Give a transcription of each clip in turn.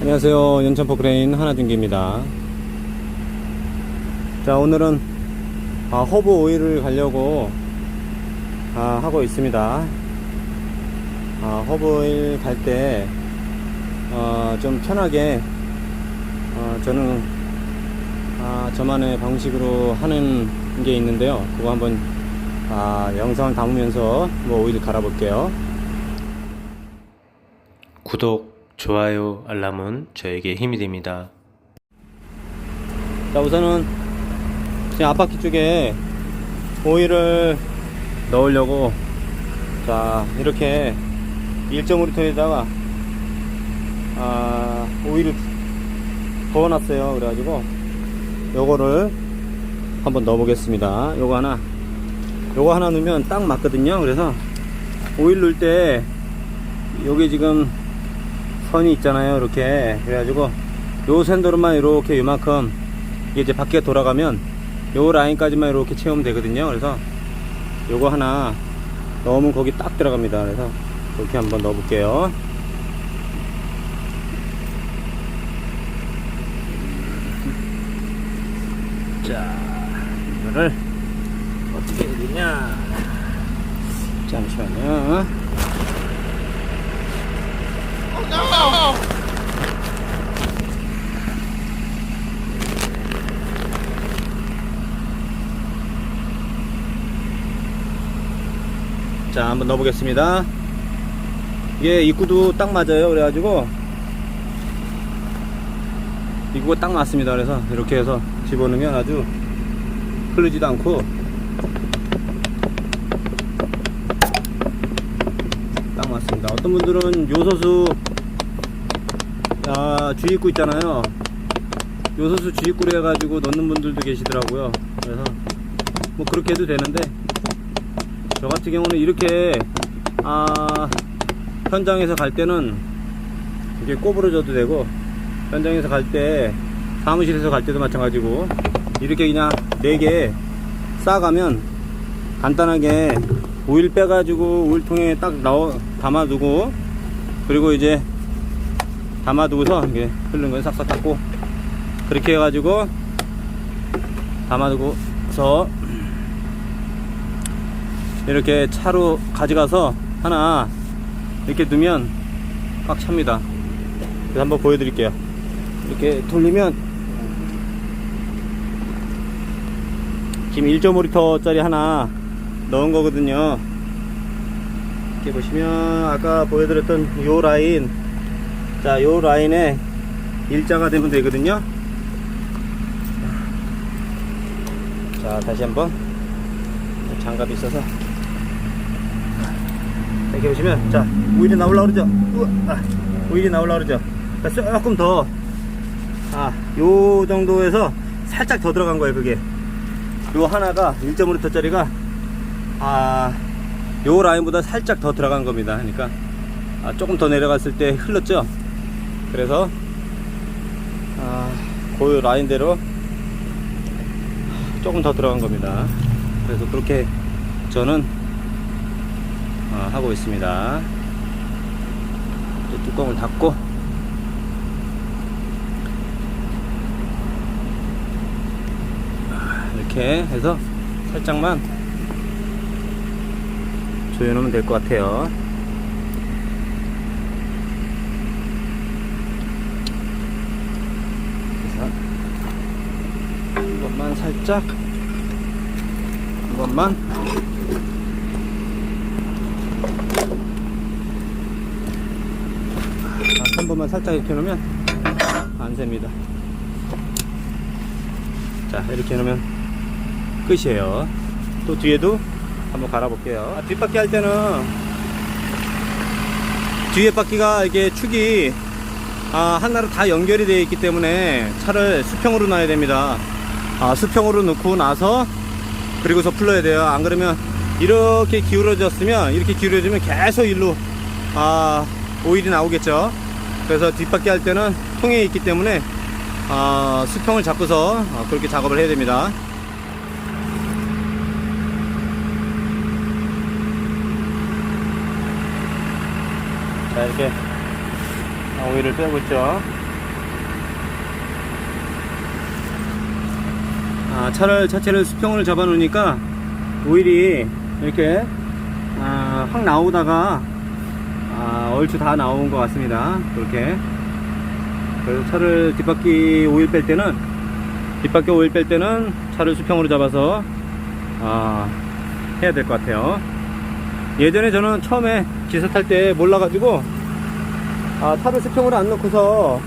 안녕하세요. 연천포 그레인 하나준기입니다. 자, 오늘은 아, 허브 오일을 가려고 아, 하고 있습니다. 아, 허브 오일 갈 때, 어, 좀 편하게, 어, 저는, 아, 저만의 방식으로 하는 게 있는데요. 그거 한번, 아, 영상을 담으면서 뭐 오일을 갈아볼게요. 구독, 좋아요, 알람은 저에게 힘이 됩니다. 자 우선은 지금 앞바퀴 쪽에 오일을 넣으려고 자 이렇게 1.5리터에다가 아 오일을 부어놨어요. 그래가지고 요거를 한번 넣어 보겠습니다. 요거 하나. 요거 하나 넣으면 딱 맞거든요. 그래서 오일 넣을 때 여기 지금 선이 있잖아요 이렇게. 그래가지고 요 샌도르만 이렇게 요만큼 이게 이제 바퀴가 돌아가면 요 라인까지만 이렇게 채우면 되거든요. 그래서 요거 하나 넣으면 거기 딱 들어갑니다. 그래서 이렇게 한번 넣어 볼게요. 자 이거를 어떻게 해야 되냐? 잠시만요 자 한번 넣어 보겠습니다. 이게 입구도 딱 맞아요. 그래가지고 입구가 딱 맞습니다. 그래서 이렇게 해서 집어넣으면 아주 흐르지도 않고 딱 맞습니다. 어떤 분들은 요소수 아, 주입구 있잖아요. 요소수 주입구로 해가지고 넣는 분들도 계시더라고요. 그래서 뭐 그렇게 해도 되는데 저 같은 경우는 이렇게 아 현장에서 갈 때는 이렇게 꼬부러져도 되고 현장에서 갈 때 사무실에서 갈 때도 마찬가지고 이렇게 그냥 4개 싸가면 간단하게 오일 빼가지고 오일통에 딱 넣어 담아두고 그리고 이제 담아두고서 이게 흐르는 거 싹싹 닦고 그렇게 해가지고 담아두고서 이렇게 차로 가져가서 하나 이렇게 넣으면 꽉 찹니다. 그래서 한번 보여드릴게요. 이렇게 돌리면 지금 1.5리터 짜리 하나 넣은 거거든요. 이렇게 보시면 아까 보여드렸던 요 라인 자 요 라인에 일자가 되면 되거든요. 자 다시 한번 장갑이 있어서 이렇게 보시면 자 오일이 나올라 그러죠? 우와, 아, 오일이 나올라 그러죠? 자, 조금 더 아, 요 정도에서 살짝 더 들어간 거예요 그게. 요 하나가 1.5L 짜리가 아, 요 라인보다 살짝 더 들어간 겁니다. 그러니까 아, 조금 더 내려갔을 때 흘렀죠? 그래서 아, 그 라인대로 조금 더 들어간 겁니다. 그래서 그렇게 저는 어, 하고 있습니다. 뚜껑을 닫고 아, 이렇게 해서 살짝만 조여놓으면 될 것 같아요. 이것만 살짝 이것만 한 번만 살짝 이렇게 놓으면 안 셉니다. 자, 이렇게 놓으면 끝이에요. 또 뒤에도 한번 갈아 볼게요. 아, 뒷바퀴 할 때는 뒤에 바퀴가 이게 축이 아, 하나로 다 연결이 되어 있기 때문에 차를 수평으로 놔야 됩니다. 아, 수평으로 넣고 나서 그리고서 풀러야 돼요. 안 그러면 이렇게 기울어졌으면 이렇게 기울어지면 계속 일로 아, 오일이 나오겠죠. 그래서 뒷바퀴 할 때는 통에 있기 때문에 아, 수평을 잡고서 아, 그렇게 작업을 해야 됩니다. 자 이렇게 오일을 빼고 있죠. 아, 차를 차체를 수평을 잡아 놓으니까 오일이 이렇게 아, 확 나오다가 아, 얼추 다 나온 것 같습니다. 그렇게 그래서 차를 뒷바퀴 오일 뺄 때는 뒷바퀴 오일 뺄 때는 차를 수평으로 잡아서 아, 해야 될 것 같아요. 예전에 저는 처음에 기사 탈 때 몰라가지고 아, 차를 수평으로 안 놓고서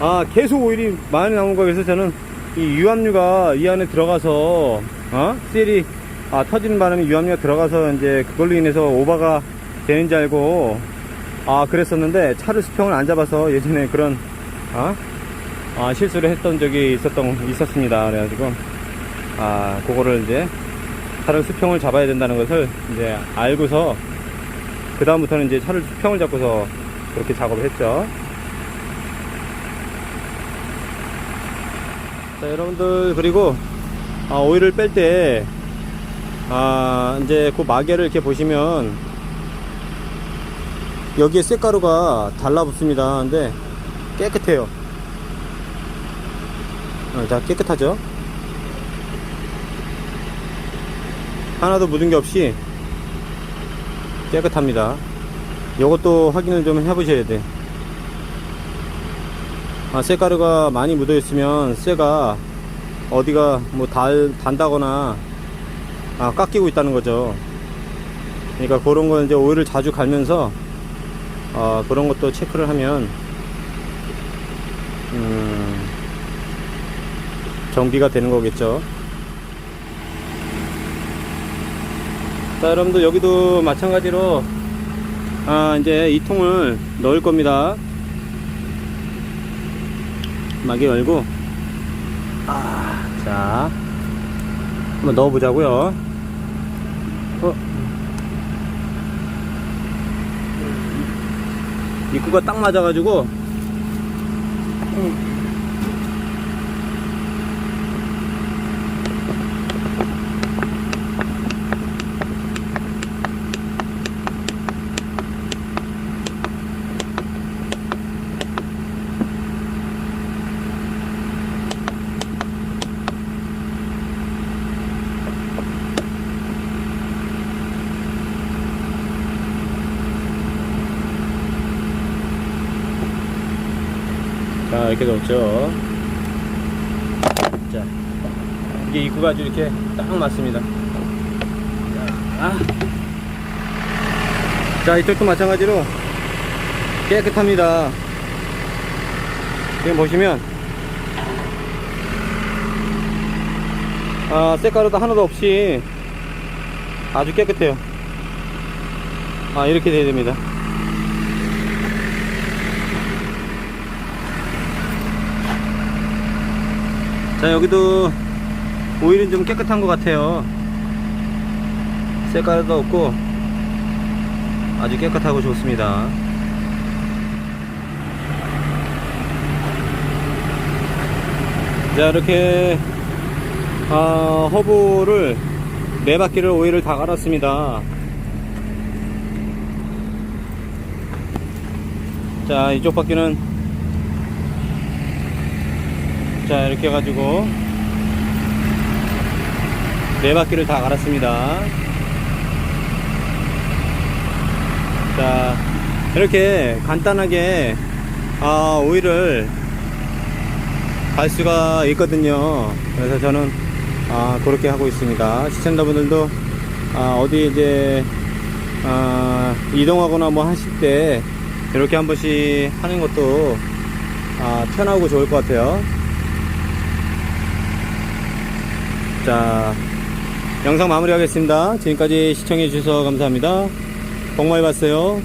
아, 계속 오일이 많이 나온. 그래서 저는 이 유압류가 이 안에 들어가서 어? 셀이 아, 터지는 바람에 유압류가 들어가서 이제 그걸로 인해서 오버가 되는 줄 알고 아, 그랬었는데 차를 수평을 안 잡아서 예전에 그런 어? 아, 실수를 했던 적이 있었던 있었습니다. 그래가지고 아, 그거를 이제 차를 수평을 잡아야 된다는 것을 이제 알고서 그 다음부터는 이제 차를 수평을 잡고서 그렇게 작업을 했죠. 자, 여러분들 그리고 아, 오일을 뺄때 아, 이제 그 마개를 이렇게 보시면 여기에 쇳가루가 달라붙습니다. 근데 깨끗해요. 어, 자, 깨끗하죠? 하나도 묻은 게 없이 깨끗합니다. 이것도 확인을 좀 해보셔야 돼. 아, 쇠가루가 많이 묻어 있으면 쇠가 어디가 뭐 달, 단다거나 아, 깎이고 있다는 거죠. 그러니까 그런 거 이제 오일을 자주 갈면서 어, 그런 것도 체크를 하면 음, 정비가 되는 거겠죠. 자, 여러분들 여기도 마찬가지로 아, 이제 이 통을 넣을 겁니다. 마개 열고 아, 자 한번 넣어보자고요. 어. 입구가 딱 맞아가지고 자 이렇게 넣었죠. 자 이게 입구가 아주 이렇게 딱 맞습니다. 자, 자 이쪽도 마찬가지로 깨끗합니다. 지금 보시면 아 쇳가루도 하나도 없이 아주 깨끗해요. 아 이렇게 돼야 됩니다 자 여기도 오일은 좀 깨끗한 것 같아요. 쇳가루도 없고 아주 깨끗하고 좋습니다. 자 이렇게 아, 허브를 네 바퀴를 오일을 다 갈았습니다. 자 이쪽 바퀴는 자 이렇게 해가지고 네 바퀴를 다 갈았습니다. 자 이렇게 간단하게 아, 오일을 갈 수가 있거든요. 그래서 저는 아, 그렇게 하고 있습니다. 시청자분들도 아, 어디 이제 아, 이동하거나 뭐 하실 때 이렇게 한 번씩 하는 것도 아, 편하고 좋을 것 같아요 자, 영상 마무리하겠습니다. 지금까지 시청해 주셔서 감사합니다. 복 많이 봤어요.